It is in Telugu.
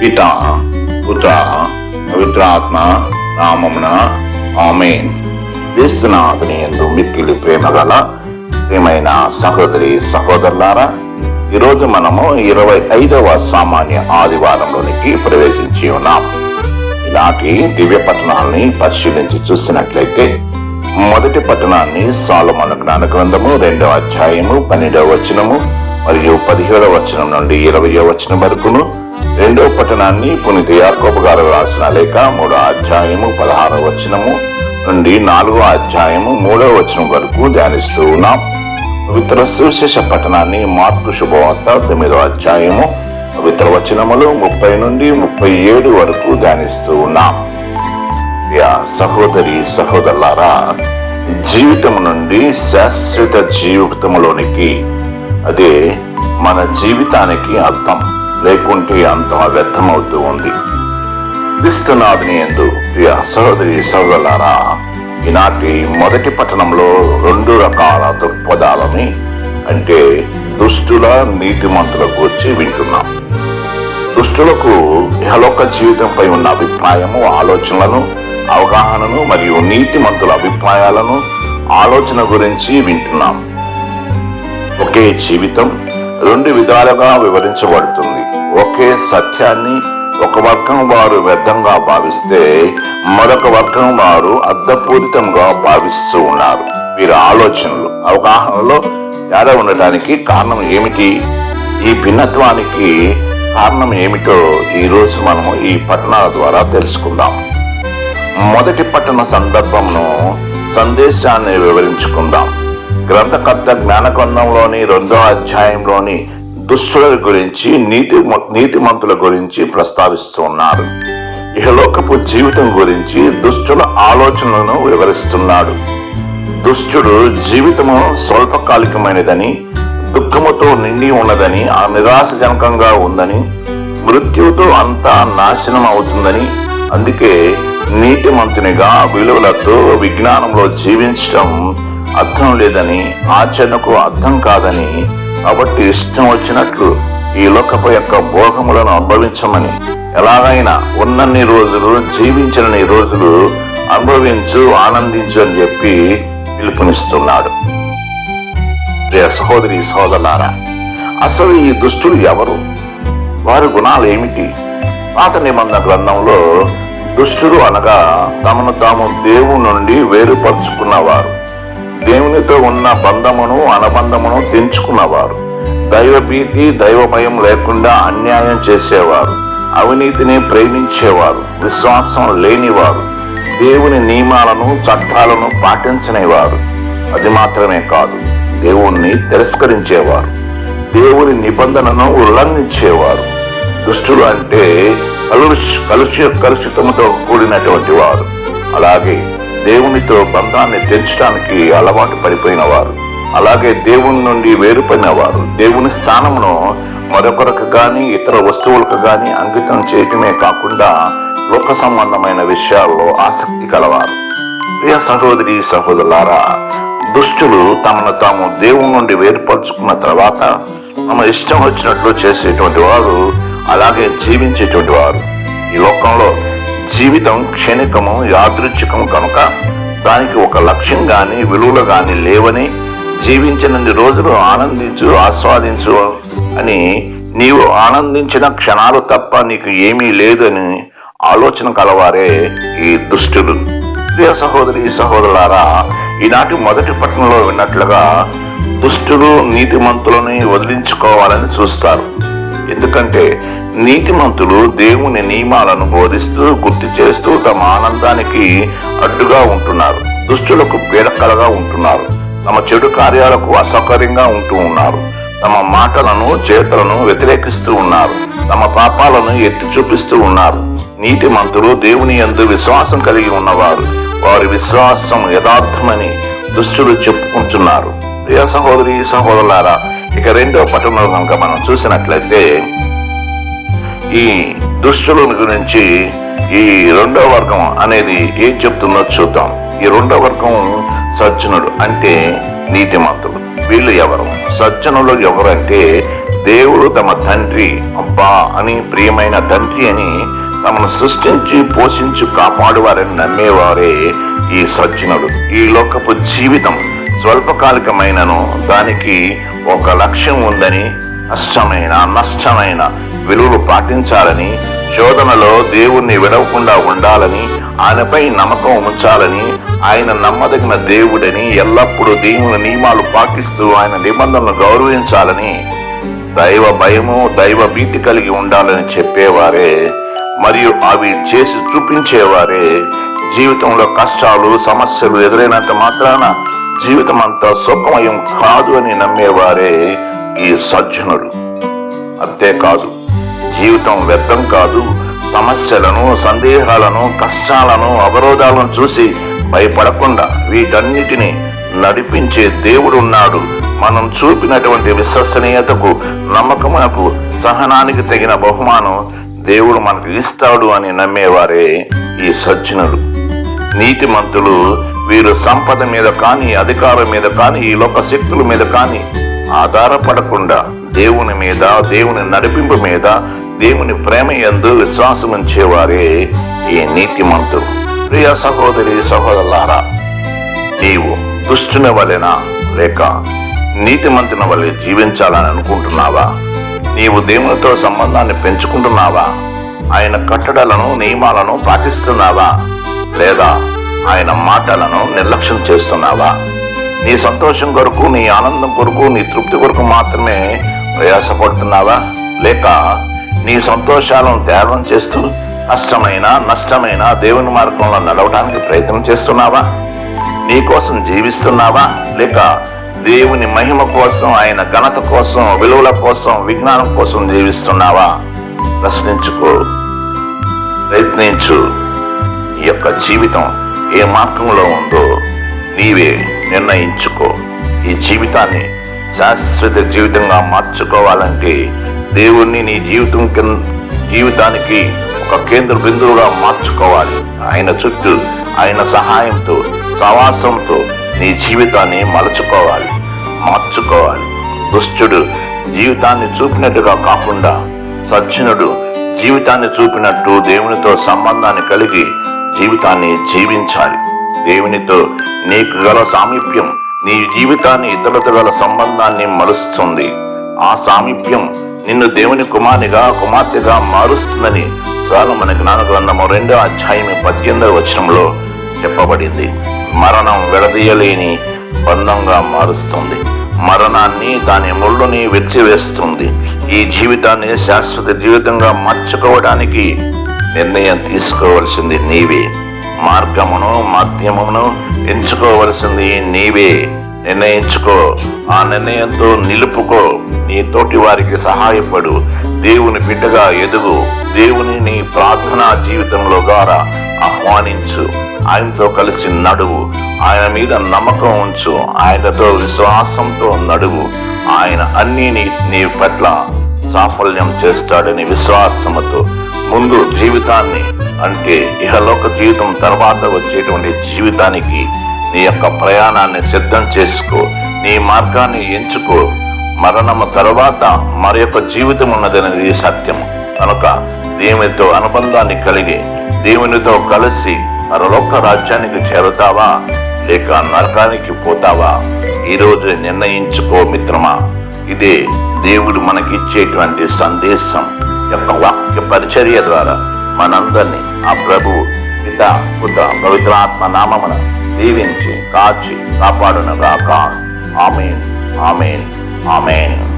పిత పుత్ర పవిత్రాత్మ నామమున ఆమెన్. క్రీస్తునాథుని ఎందు మిక్కిలి ప్రేమ గల ప్రేమైన సహోదరి సహోదరులారా ఈరోజు మనము ఇరవై ఐదవ సామాన్య ఆదివారంలోనికి ప్రవేశించి ఉన్నాం. ఇలాంటి దివ్య పట్టణాలని పరిశీలించి చూసినట్లయితే మొదటి పట్టణాన్ని సాలమన జ్ఞాన గ్రంథము రెండవ అధ్యాయము పన్నెండవ వచనము మరియు పదిహేడవ వచనం నుండి ఇరవయో వచనం వరకును రెండవ పట్టణాన్ని పునీత యాకోబు గారు రాసిన లేఖ మూడో అధ్యాయము పదహారవ వచనము నుండి నాలుగో అధ్యాయము మూడవ వచనం వరకు ధ్యానిస్తూ ఉన్నాం. పవిత్ర సువిశేష పట్టణాన్ని మార్పు శుభవార్త తొమ్మిదో అధ్యాయము పవిత్ర వచనములు ముప్పై నుండి ముప్పై ఏడు వరకు ధ్యానిస్తూ ఉన్నాం. సహోదరి సహోదరులారా జీవితం నుండి శాశ్వత జీవితంలోనికి అదే మన జీవితానికి అర్థం. లేకుంటే అంతం వ్యర్థమవుతూ ఉంది. క్రీస్తునాథుని ఎందు ప్రియ సహోదరి సహోదరులారా ఈనాటి మొదటి పట్టణంలో రెండు రకాల దృక్పథాలని అంటే దుష్టుల నీతిమంతుల గురించి వింటున్నాం. దుష్టులకు ఇహలోక జీవితంపై ఉన్న అభిప్రాయము ఆలోచనలను అవగాహనను మరియు నీతిమంతుల అభిప్రాయాలను ఆలోచన గురించి వింటున్నాం. ఒకే జీవితం రెండు విధాలుగా వివరించబడుతుంది. ఒకే సత్యాన్ని ఒక వర్గం వారు వ్యర్థంగా భావిస్తే మరొక వర్గం వారు అర్థపూరితంగా భావిస్తూ ఉన్నారు. వీరి ఆలోచనలు అవగాహనలో తేడా ఉండటానికి కారణం ఏమిటి? ఈ భిన్నత్వానికి కారణం ఏమిటో ఈ రోజు ఈ పట్టణాల ద్వారా తెలుసుకుందాం. మొదటి పట్టణ సందర్భంను సందేశాన్ని వివరించుకుందాం. గ్రంథకర్త జ్ఞాన రెండో అధ్యాయంలోని దుష్టుల గురించి నీతి నీతిమంతుల గురించి ప్రస్తావిస్తున్నారు ఇహలోకపు జీవితం గురించి దుష్టుల ఆలోచనలను వివరిస్తున్నాడు. దుష్టుడు జీవితము స్వల్పకాలికమైనదని దుఃఖముతో నిండి ఉన్నదని ఆ నిరాశజనకంగా ఉందని మృత్యువుతో అంతా నాశనం అవుతుందని అందుకే నీతిమంతునిగా విలువలతో విజ్ఞానంలో జీవించడం అర్థం లేదని ఆచరణకు అర్థం కాదని కాబట్టి ఇష్టం వచ్చినట్లు ఈ లోకపు యొక్క భోగములను అనుభవించమని. ఎలాగైనా ఉన్నన్ని రోజులు జీవించినన్ని రోజులు అనుభవించు ఆనందించు అని చెప్పి పిలుపునిస్తున్నాడు. ప్రియ సహోదరి సహోదరులారా అసలు ఈ దుష్టులు ఎవరు? వారి గుణాలు ఏమిటి? పాత నిబంధన గ్రంథంలో దుష్టుడు అనగా తమను తాము దేవుని నుండి వేరుపరుచుకున్నవారు. దేవునితో ఉన్న బంధమును అనుబంధమును తెంచుకున్నవారు. దైవ భీతి దైవ భయం లేకుండా అన్యాయం చేసేవారు. అవినీతిని ప్రేమించేవారు. విశ్వాసం లేనివారు. దేవుని నియమాలను చట్టాలను పాటించనివారు. అది మాత్రమే కాదు దేవుణ్ణి తిరస్కరించేవారు. దేవుని నిబంధనను ఉల్లంఘించేవారు. దుష్టులు అంటే కలుష్ కలుష కలుషితముతో కూడినటువంటి వారు. అలాగే దేవునితో బంధాన్ని తెంచడానికి అలవాటు పడిపోయిన వారు అలాగే దేవుని నుండి వేరుపడిన వారు దేవుని స్థానమును మరొకరికి కానీ ఇతర వస్తువులకు కానీ అంకితం చేయటమే కాకుండా లోక సంబంధమైన విషయాల్లో ఆసక్తి కలవారు. ప్రియ సహోదరి సహోదరులారా దుష్టులు తమను తాము దేవుని నుండి వేరుపరుచుకున్న తర్వాత తమ ఇష్టం వచ్చినట్లు చేసేటువంటి వారు అలాగే జీవించేటువంటి వారు. ఈ లోకంలో జీవితం క్షణికము యాదృచ్ఛికము కనుక దానికి ఒక లక్ష్యం గాని విలువలు గాని లేవని జీవించినన్ని రోజులు ఆనందించు ఆస్వాదించు అని నీవు ఆనందించిన క్షణాలు తప్ప నీకు ఏమీ లేదని ఆలోచన కలవారే ఈ దుష్టులు ప్రియ సహోదరి సహోదరులారా ఈనాటి మొదటి పట్టణంలో విన్నట్లుగా దుష్టులు నీతిమంతులని వదిలించుకోవాలని చూస్తారు. ఎందుకంటే నీతిమంతులు దేవుని నియమాలను బోధిస్తూ గుర్తు చేస్తూ తమ ఆనందానికి అడ్డుగా ఉంటున్నారు. దుష్టులకు పీడకలగా ఉంటున్నారు. తమ చెడు కార్యాలకు అసౌకర్యంగా ఉంటూ ఉన్నారు. తమ మాటలను చేతలను వ్యతిరేకిస్తూ ఉన్నారు. తమ పాపాలను ఎత్తి చూపిస్తూ ఉన్నారు. నీతిమంతులు దేవుని యందు విశ్వాసం కలిగి ఉన్నవారు. వారి విశ్వాసం యథార్థమని దుష్టులు చెప్పుకుంటున్నారు. ప్రియ సహోదరి సహోదరులారా ఇక రెండో పట్టణంలో కనుక మనం చూసినట్లయితే ఈ దుస్తుల గురించి ఈ రెండో వర్గం అనేది ఏం చెప్తుందో చూద్దాం. ఈ రెండో వర్గం సజ్జనుడు అంటే నీతిమంతుడు. వీళ్ళు ఎవరు? సజ్జనులు ఎవరంటే దేవుడు తమ తండ్రి అబ్బా అని ప్రియమైన తండ్రి అని తమను సృష్టించి పోషించి కాపాడువారని నమ్మేవారే ఈ సజ్జనుడు. ఈ లోకపు జీవితం స్వల్పకాలికమైనను దానికి ఒక లక్ష్యం ఉందని అష్టమైన నష్టమైన విలువలు పాటించాలని శోధనలో దేవుణ్ణి విడవకుండా ఉండాలని ఆయనపై నమ్మకం ఉంచాలని ఆయన నమ్మదగిన దేవుడని ఎల్లప్పుడూ దేవుని నియమాలు పాటిస్తూ ఆయన నిబంధనలు గౌరవించాలని దైవ భయము దైవ భీతి కలిగి ఉండాలని చెప్పేవారే మరియు అవి చేసి చూపించేవారే. జీవితంలో కష్టాలు సమస్యలు ఎదురైనంత మాత్రాన జీవితం అంతా సుఖమయం కాదు అని నమ్మేవారే. ఈ సజ్జనుడు అంతేకాదు జీవితం వ్యర్థం కాదు సమస్యలను సందేహాలను కష్టాలను అవరోధాలను చూసి భయపడకుండా వీటన్నిటిని నడిపించే దేవుడు ఉన్నాడు మనం చూపినటువంటి విశ్వసనీయతకు నమ్మకమునకు సహనానికి తగిన బహుమానం దేవుడు మనకు ఇస్తాడు అని నమ్మేవారే ఈ సజ్జనుడు నీతిమంతులు వీరు సంపద మీద కానీ అధికారం మీద కానీ ఈ లోక శక్తుల మీద కానీ ఆధారపడకుండా దేవుని మీద దేవుని నడిపింపు మీద దేవుని ప్రేమ ఎందు విశ్వాసం ఉంచేవారే ఈ నీతిమంతుడు ప్రియ సహోదరి సహోదరులారా నీవు దుష్టుని వలెనా లేక నీతిమంతుని వలె జీవించాలని అనుకుంటున్నావా? నీవు దేవునితో సంబంధాన్ని పెంచుకుంటున్నావా? ఆయన కట్టడలను నియమాలను పాటిస్తున్నావా? లేదా ఆయన మాటలను నిర్లక్ష్యం చేస్తున్నావా? నీ సంతోషం కొరకు నీ ఆనందం కొరకు నీ తృప్తి కొరకు మాత్రమే ప్రయాసపడుతున్నావా? లేక నీ సంతోషాలను త్యాగం చేస్తూ కష్టమైన నష్టమైన దేవుని మార్గంలో నడవడానికి ప్రయత్నం చేస్తున్నావా? నీ కోసం జీవిస్తున్నావా? లేక దేవుని మహిమ కోసం ఆయన ఘనత కోసం విలువల కోసం విజ్ఞానం కోసం జీవిస్తున్నావా? ప్రశ్నించుకో ప్రయత్నించు. ఈ యొక్క జీవితం ఏ మార్గంలో ఉందో నీవే నిర్ణయించుకో. ఈ జీవితాన్ని శాశ్వత జీవితంగా మార్చుకోవాలంటే దేవుణ్ణి నీ జీవితం కింద జీవితానికి ఒక కేంద్ర బిందువుగా మార్చుకోవాలి. ఆయన చుట్టూ ఆయన సహాయంతో సవాసంతో నీ జీవితాన్ని మలుచుకోవాలి. మార్చుకోవాలి. దుష్టుడు జీవితాన్ని చూపినట్టుగా కాకుండా సజ్జనుడు జీవితాన్ని చూపినట్టు దేవునితో సంబంధాన్ని కలిగి జీవితాన్ని జీవించాలి. దేవునితో నీకు గల సామీప్యం నీ జీవితాన్ని ఇతరులతో గల సంబంధాన్ని మరుస్తుంది ఆ సామీప్యం నిన్ను దేవుని కుమారునిగా కుమార్తెగా మారుస్తుందని మన జ్ఞాన గ్రంథము రెండో అధ్యాయం పద్దెనిమిదవ వచనంలో చెప్పబడింది. మరణం విడదీయలేని బంధంగా మారుస్తుంది. మరణాన్ని దాని ముళ్ళుని వెచ్చివేస్తుంది. ఈ జీవితాన్ని శాశ్వత జీవితంగా మార్చుకోవడానికి నిర్ణయం తీసుకోవలసింది నీవే. మార్గమును మాధ్యమమును ఎంచుకోవలసింది నీవే. నిర్ణయించుకో. ఆ నిర్ణయంతో నిలుపుకో. నీ తోటి వారికి సహాయపడు. దేవుని బిడ్డగా ఎదుగు. దేవుని నీ ప్రార్థనా జీవితంలో ద్వారా ఆహ్వానించు. ఆయనతో కలిసి నడువు. ఆయన మీద నమ్మకం ఉంచు. ఆయనతో విశ్వాసంతో నడువు. ఆయన అన్ని నీ నీ పట్ల సాఫల్యం చేస్తాడని విశ్వాసముతో. ముందు జీవితాన్ని అంటే ఇహలోక జీవితం తర్వాత వచ్చేటువంటి జీవితానికి నీ యొక్క ప్రయాణాన్ని సిద్ధం చేసుకో. నీ మార్గాన్ని ఎంచుకో. మరణము తర్వాత మరి యొక్క జీవితం ఉన్నదనేది సత్యం. కనుక దేవునితో అనుబంధాన్ని కలిగి దేవునితో కలిసి మరొక రాజ్యానికి చేరుతావా? లేక నరకానికి పోతావా? ఈరోజు నిర్ణయించుకో మిత్రమా. ఇదే దేవుడు మనకిచ్చేటువంటి సందేశం. యొక్క వాక్య పరిచర్య ద్వారా మనందరినీ ఆ ప్రభువు పిత పుత్ర పవిత్రాత్మ నామమున దీవించి కాచి కాపాడునగాక. ఆమెన్. ఆమెన్. ఆమెన్.